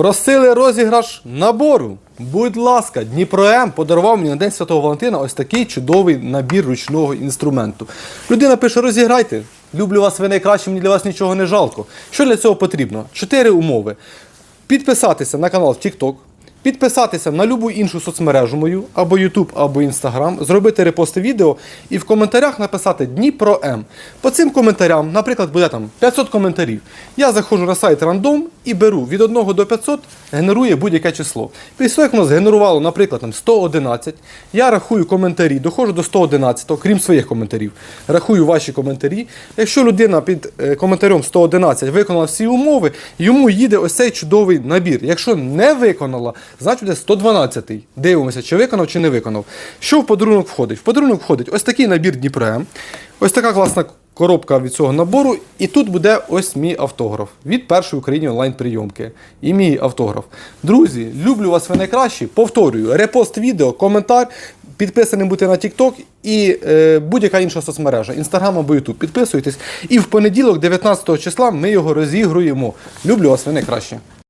Просили розіграш набору. Будь ласка, Дніпро М подарував мені на День Святого Валентина ось такий чудовий набір ручного інструменту. Людина пише: розіграйте. Люблю вас, ви найкращі, мені для вас нічого не жалко. Що для цього потрібно? Чотири умови: підписатися на канал в TikTok, підписатися на любу іншу соцмережу мою, або YouTube, або Instagram, зробити репости відео і в коментарях написати Дніпро М. По цим коментарям, наприклад, буде там 500 коментарів. Я заходжу на сайт рандом і беру від 1 до 500, генерує будь-яке число. Після того, як воно згенерувало, наприклад, там 111, я рахую коментарі, доходжу до 111, крім своїх коментарів. Рахую ваші коментарі. Якщо людина під е, коментарем 111 виконала всі умови, йому їде ось цей чудовий набір. Якщо не виконала, значить буде 112. Дивимося, чи виконав, чи не виконав. Що в подарунок входить? В подарунок входить ось такий набір Дніпрем, ось така класна коробка від цього набору, і тут буде ось мій автограф від першої Україні онлайн-прийомки. І мій автограф. Друзі, люблю вас ви найкращі. Повторюю, репост відео, коментар. Підписаним бути на TikTok і е, будь-яка інша соцмережа, Instagram або YouTube. Підписуйтесь. І в понеділок, 19 числа, ми його розігруємо. Люблю вас ви найкраще.